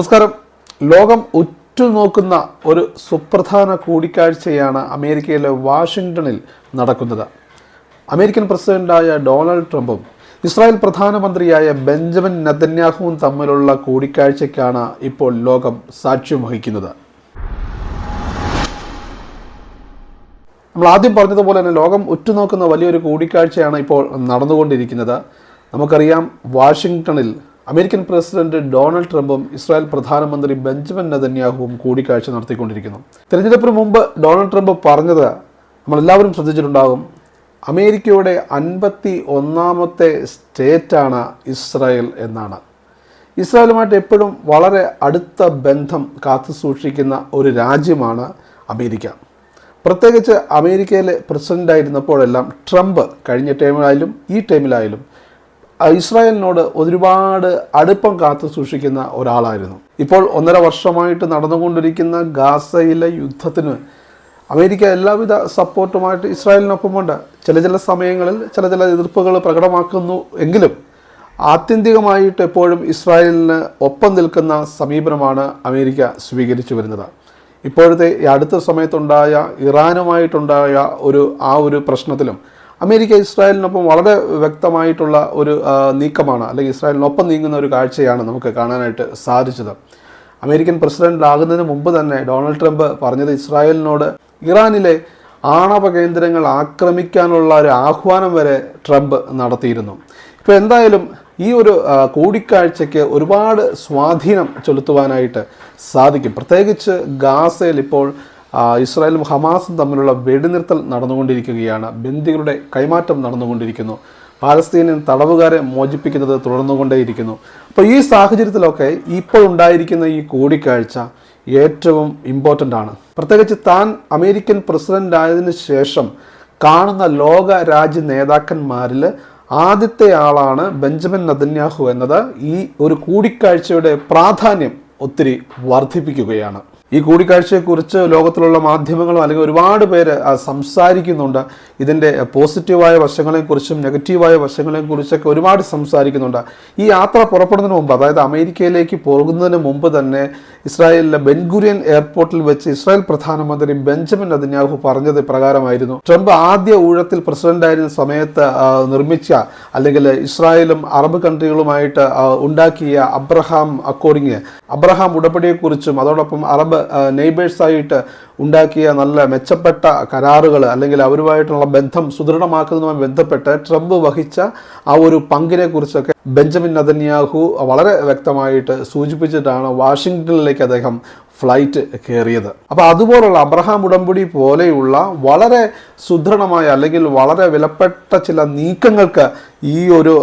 നമസ്കാരം. ലോകം ഉറ്റുനോക്കുന്ന ഒരു സുപ്രധാന കൂടിക്കാഴ്ചയാണ് അമേരിക്കയിലെ വാഷിങ്ടണിൽ നടക്കുന്നത്. അമേരിക്കൻ പ്രസിഡന്റായ ഡൊണാൾഡ് ട്രംപും ഇസ്രായേൽ പ്രധാനമന്ത്രിയായ ബെഞ്ചമിൻ നെതന്യാഹുവും തമ്മിലുള്ള കൂടിക്കാഴ്ചയ്ക്കാണ് ഇപ്പോൾ ലോകം സാക്ഷ്യം വഹിക്കുന്നത്. നമ്മൾ ആദ്യം പറഞ്ഞതുപോലെ തന്നെ ലോകം ഉറ്റുനോക്കുന്ന വലിയൊരു കൂടിക്കാഴ്ചയാണ് ഇപ്പോൾ നടന്നുകൊണ്ടിരിക്കുന്നത്. നമുക്കറിയാം വാഷിങ്ടണിൽ അമേരിക്കൻ പ്രസിഡന്റ് ഡൊണാൾഡ് ട്രംപും ഇസ്രായേൽ പ്രധാനമന്ത്രി ബെഞ്ചമിൻ നെതന്യാഹുവും കൂടിക്കാഴ്ച നടത്തിക്കൊണ്ടിരിക്കുന്നു. തെരഞ്ഞെടുപ്പിന് മുമ്പ് ഡൊണാൾഡ് ട്രംപ് പറഞ്ഞത് നമ്മളെല്ലാവരും ശ്രദ്ധിച്ചിട്ടുണ്ടാകും. അമേരിക്കയുടെ അൻപത്തി ഒന്നാമത്തെ സ്റ്റേറ്റാണ് ഇസ്രായേൽ എന്നാണ്. ഇസ്രായേലുമായിട്ട് എപ്പോഴും വളരെ അടുത്ത ബന്ധം കാത്തു സൂക്ഷിക്കുന്ന ഒരു രാജ്യമാണ് അമേരിക്ക. പ്രത്യേകിച്ച് അമേരിക്കയിലെ പ്രസിഡന്റായിരുന്നപ്പോഴെല്ലാം ട്രംപ് കഴിഞ്ഞ ടൈമിലായാലും ഈ ടൈമിലായാലും ഇസ്രായേലിനോട് ഒരുപാട് അടുപ്പം കാത്തു സൂക്ഷിക്കുന്ന ഒരാളായിരുന്നു. ഇപ്പോൾ ഒന്നര വർഷമായിട്ട് നടന്നുകൊണ്ടിരിക്കുന്ന ഗാസയിലെ യുദ്ധത്തിന് അമേരിക്ക എല്ലാവിധ സപ്പോർട്ടുമായിട്ട് ഇസ്രായേലിനൊപ്പമുണ്ട്. ചില ചില സമയങ്ങളിൽ ചില ചില എതിർപ്പുകൾ പ്രകടമാക്കുന്നു എങ്കിലും ആത്യന്തികമായിട്ട് എപ്പോഴും ഇസ്രായേലിന് ഒപ്പം നിൽക്കുന്ന സമീപനമാണ് അമേരിക്ക സ്വീകരിച്ചു വരുന്നത്. ഇപ്പോഴത്തെ ഈ അടുത്ത സമയത്തുണ്ടായ ഇറാനുമായിട്ടുണ്ടായ ഒരു ആ ഒരു പ്രശ്നത്തിലും അമേരിക്ക ഇസ്രായേലിനൊപ്പം വളരെ വ്യക്തമായിട്ടുള്ള ഒരു നീക്കമാണ് അല്ലെങ്കിൽ ഇസ്രായേലിനൊപ്പം നീങ്ങുന്ന ഒരു കാഴ്ചയാണ് നമുക്ക് കാണാനായിട്ട് സാധിച്ചത്. അമേരിക്കൻ പ്രസിഡന്റ് ആകുന്നതിന് മുമ്പ് തന്നെ ഡൊണാൾഡ് ട്രംപ് പറഞ്ഞത് ഇസ്രായേലിനോട് ഇറാനിലെ ആണവ കേന്ദ്രങ്ങൾ ആക്രമിക്കാനുള്ള ഒരു ആഹ്വാനം വരെ ട്രംപ് നടത്തിയിരുന്നു. ഇപ്പോൾ എന്തായാലും ഈ ഒരു കൂടിക്കാഴ്ചയ്ക്ക് ഒരുപാട് സ്വാധീനം ചെലുത്തുവാനായിട്ട് സാധിക്കും. പ്രത്യേകിച്ച് ഗാസയിൽ ഇപ്പോൾ ഇസ്രായേലും ഹമാസും തമ്മിലുള്ള വെടിനിർത്തൽ നടന്നുകൊണ്ടിരിക്കുകയാണ്. ബന്ദികളുടെ കൈമാറ്റം നടന്നുകൊണ്ടിരിക്കുന്നു. പാലസ്തീനിയൻ തടവുകാരെ മോചിപ്പിക്കുന്നത് തുടർന്നുകൊണ്ടേയിരിക്കുന്നു. അപ്പോൾ ഈ സാഹചര്യത്തിലൊക്കെ ഇപ്പോൾ ഉണ്ടായിരിക്കുന്ന ഈ കൂടിക്കാഴ്ച ഏറ്റവും ഇമ്പോർട്ടന്റ് ആണ്. പ്രത്യേകിച്ച് താൻ അമേരിക്കൻ പ്രസിഡന്റ് ആയതിനു ശേഷം കാണുന്ന ലോക രാജ്യ നേതാക്കന്മാരിൽ ആദ്യത്തെ ആളാണ് ബെഞ്ചമിൻ നദന്യാഹു എന്നത്. ഈ ഒരു കൂടിക്കാഴ്ചയുടെ പ്രാധാന്യം ഒത്തിരി വർദ്ധിപ്പിക്കുകയാണ്. ഈ കൂടിക്കാഴ്ചയെക്കുറിച്ച് ലോകത്തിലുള്ള മാധ്യമങ്ങളും അല്ലെങ്കിൽ ഒരുപാട് പേര് സംസാരിക്കുന്നുണ്ട്. ഇതിന്റെ പോസിറ്റീവായ വശങ്ങളെക്കുറിച്ചും നെഗറ്റീവായ വശങ്ങളെക്കുറിച്ചൊക്കെ ഒരുപാട് സംസാരിക്കുന്നുണ്ട്. ഈ യാത്ര പുറപ്പെടുന്നതിന് മുമ്പ് അതായത് അമേരിക്കയിലേക്ക് പോകുന്നതിന് മുമ്പ് തന്നെ ഇസ്രായേലിലെ ബെൻഗുരിയൻ എയർപോർട്ടിൽ വെച്ച് ഇസ്രായേൽ പ്രധാനമന്ത്രി ബെഞ്ചമിൻ നെതന്യാഹു പറഞ്ഞത് പ്രകാരമായിരുന്നു ട്രംപ് ആദ്യ ഊഴത്തിൽ പ്രസിഡന്റായിരുന്ന സമയത്ത് നിർമ്മിച്ച അല്ലെങ്കിൽ ഇസ്രായേലും അറബ് കൺട്രികളുമായിട്ട് ഉണ്ടാക്കിയ അബ്രഹാം അക്കോർഡിങ് അബ്രഹാം ഉടമ്പടിയെക്കുറിച്ചും അതോടൊപ്പം അറബ് നെയ്ബേഴ്സായിട്ട് ഉണ്ടാക്കിയ നല്ല മെച്ചപ്പെട്ട കരാറുകൾ അല്ലെങ്കിൽ അവരുമായിട്ടുള്ള ബന്ധം സുദൃഢമാക്കുന്നതുമായി ബന്ധപ്പെട്ട് ട്രംപ് വഹിച്ച ആ ഒരു പങ്കിനെ കുറിച്ചൊക്കെ ബെഞ്ചമിൻ നദന്യാഹു വളരെ വ്യക്തമായിട്ട് സൂചിപ്പിച്ചിട്ടാണ് വാഷിങ്ടണിലേക്ക് അദ്ദേഹം ഫ്ലൈറ്റ് കയറിയത്. അപ്പോൾ അതുപോലുള്ള അബ്രഹാം ഉടമ്പടി പോലെയുള്ള വളരെ സുദൃഢമായ അല്ലെങ്കിൽ വളരെ വിലപ്പെട്ട ചില നീക്കങ്ങൾക്ക് ഈ ഒരു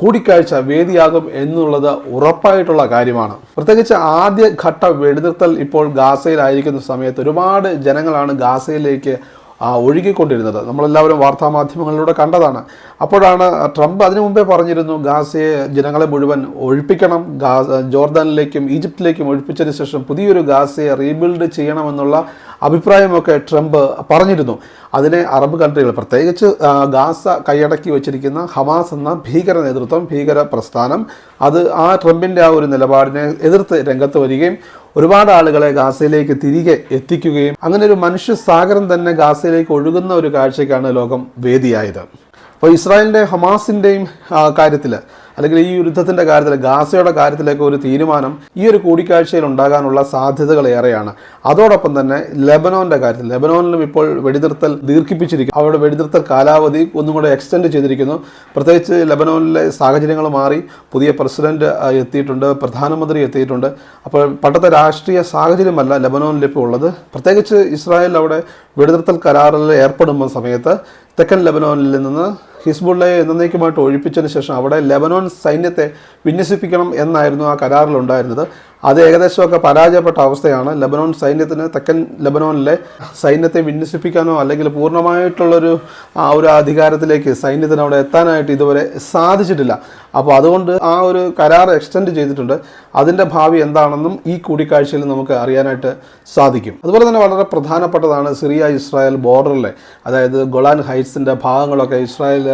കൂടിക്കാഴ്ച വേദിയാകും എന്നുള്ളത് ഉറപ്പായിട്ടുള്ള കാര്യമാണ്. പ്രത്യേകിച്ച് ആദ്യ ഘട്ട വെടിനിർത്തൽ ഇപ്പോൾ ഗാസയിലായിരിക്കുന്ന സമയത്ത് ഒരുപാട് ജനങ്ങളാണ് ഗാസയിലേക്ക് ഒഴുകിക്കൊണ്ടിരുന്നത്. നമ്മളെല്ലാവരും വാർത്താമാധ്യമങ്ങളിലൂടെ കണ്ടതാണ്. അപ്പോഴാണ് ട്രംപ് അതിനു മുമ്പേ പറഞ്ഞിരുന്നു ഗാസയെ ജനങ്ങളെ മുഴുവൻ ഒഴിപ്പിക്കണം ഗാസ ജോർദാനിലേക്കും ഈജിപ്തിലേക്കും ഒഴിപ്പിച്ചതിന് ശേഷം പുതിയൊരു ഗാസയെ റീബിൽഡ് ചെയ്യണമെന്നുള്ള അഭിപ്രായമൊക്കെ ട്രംപ് പറഞ്ഞിരുന്നു. അതിനെ അറബ് കൺട്രികൾ പ്രത്യേകിച്ച് ആ, ഗാസ കൈയടക്കി വച്ചിരിക്കുന്ന ഹമാസ് എന്ന ഭീകര നേതൃത്വം ഭീകര പ്രസ്ഥാനം അത് ആ ട്രംപിന്റെ ആ ഒരു നിലപാടിനെ എതിർത്ത് രംഗത്ത് വരികയും ഒരുപാട് ആളുകളെ ഗാസയിലേക്ക് തിരികെ എത്തിക്കുകയും അങ്ങനെ ഒരു മനുഷ്യ സാഗരം തന്നെ ഗാസയിലേക്ക് ഒഴുകുന്ന ഒരു കാഴ്ചയ്ക്കാണ് ലോകം വേദിയായത്. അപ്പോൾ ഇസ്രായേലിന്റെ ഹമാസിന്റെയും കാര്യത്തിൽ അല്ലെങ്കിൽ ഈ യുദ്ധത്തിന്റെ കാര്യത്തിൽ ഗാസയുടെ കാര്യത്തിലേക്ക് ഒരു തീരുമാനം ഈ ഒരു കൂടിക്കാഴ്ചയിൽ ഉണ്ടാകാനുള്ള സാധ്യതകൾ ഏറെയാണ്. അതോടൊപ്പം തന്നെ ലെബനോന്റെ കാര്യത്തിൽ ലെബനോനിലും ഇപ്പോൾ വെടിനിർത്തൽ ദീർഘിപ്പിച്ചിരിക്കുന്നു. അവരുടെ വെടിനിർത്തൽ കാലാവധി ഒന്നും കൂടെ എക്സ്റ്റെൻഡ് ചെയ്തിരിക്കുന്നു. പ്രത്യേകിച്ച് ലെബനോനിലെ സാഹചര്യങ്ങൾ മാറി പുതിയ പ്രസിഡന്റ് എത്തിയിട്ടുണ്ട് പ്രധാനമന്ത്രി എത്തിയിട്ടുണ്ട്. അപ്പോൾ പണ്ടത്തെ രാഷ്ട്രീയ സാഹചര്യമല്ല ലെബനോനിൽ ഇപ്പോൾ ഉള്ളത്. പ്രത്യേകിച്ച് ഇസ്രായേൽ അവിടെ വെടിനിർത്തൽ കരാറിൽ ഏർപ്പെടുമ്പോൾ സമയത്ത് തെക്കൻ ലെബനോനിൽ നിന്ന് ഹിസ്ബുള്ളയെ എന്നേക്കുമായിട്ട് ഒഴിപ്പിച്ചതിന് ശേഷം അവിടെ ലെബനോൻ സൈന്യത്തെ വിന്യസിപ്പിക്കണം എന്നായിരുന്നു ആ കരാറിലുണ്ടായിരുന്നത്. അത് ഏകദേശമൊക്കെ പരാജയപ്പെട്ട അവസ്ഥയാണ്. ലബനോൺ സൈന്യത്തിന് തെക്കൻ ലബനോണിലെ സൈന്യത്തെ വിന്യസിപ്പിക്കാനോ അല്ലെങ്കിൽ പൂർണമായിട്ടുള്ളൊരു ആ ഒരു അധികാരത്തിലേക്ക് സൈന്യത്തിന് അവിടെ എത്താനായിട്ട് ഇതുവരെ സാധിച്ചിട്ടില്ല. അപ്പോൾ അതുകൊണ്ട് ആ ഒരു കരാർ എക്സ്റ്റെൻഡ് ചെയ്തിട്ടുണ്ട്. അതിന്റെ ഭാവി എന്താണെന്നും ഈ കൂടിക്കാഴ്ചയിൽ നമുക്ക് അറിയാനായിട്ട് സാധിക്കും. അതുപോലെ തന്നെ വളരെ പ്രധാനപ്പെട്ടതാണ് സിറിയ ഇസ്രായേൽ ബോർഡറിലെ അതായത് ഗൊളാൻ ഹൈറ്റ്സിന്റെ ഭാഗങ്ങളൊക്കെ ഇസ്രായേൽ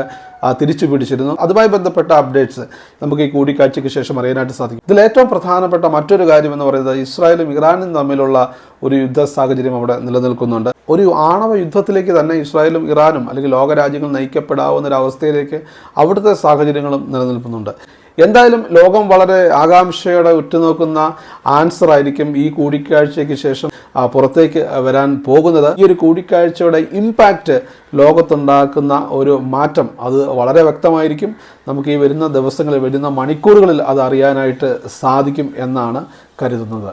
തിരിച്ചു പിടിച്ചിരുന്നു. അതുമായി ബന്ധപ്പെട്ട അപ്ഡേറ്റ്സ് നമുക്ക് ഈ കൂടിക്കാഴ്ചയ്ക്ക് ശേഷം അറിയാനായിട്ട് സാധിക്കും. ഇതിൽ ഏറ്റവും പ്രധാനപ്പെട്ട മറ്റൊരു കാര്യം എന്ന് പറയുന്നത് ഇസ്രായേലും ഇറാനും തമ്മിലുള്ള ഒരു യുദ്ധ സാഹചര്യം അവിടെ നിലനിൽക്കുന്നുണ്ട്. ഒരു ആണവ യുദ്ധത്തിലേക്ക് തന്നെ ഇസ്രായേലും ഇറാനും അല്ലെങ്കിൽ ലോകരാജ്യങ്ങൾ നയിക്കപ്പെടാവുന്ന ഒരു അവസ്ഥയിലേക്ക് അവിടുത്തെ സാഹചര്യങ്ങളും നിലനിൽക്കുന്നുണ്ട്. എന്തായാലും ലോകം വളരെ ആകാംക്ഷയോടെ ഉറ്റുനോക്കുന്ന ആൻസർ ആയിരിക്കും ഈ കൂടിക്കാഴ്ചയ്ക്ക് ശേഷം പുറത്തേക്ക് വരാൻ പോകുന്നത്. ഈ ഒരു കൂടിക്കാഴ്ചയുടെ ഇമ്പാക്റ്റ് ലോകത്തുണ്ടാക്കുന്ന ഒരു മാറ്റം അത് വളരെ വ്യക്തമായിരിക്കും. നമുക്ക് ഈ വരുന്ന ദിവസങ്ങളിൽ വരുന്ന മണിക്കൂറുകളിൽ അത് അറിയാനായിട്ട് സാധിക്കും എന്നാണ് കരുതുന്നത്.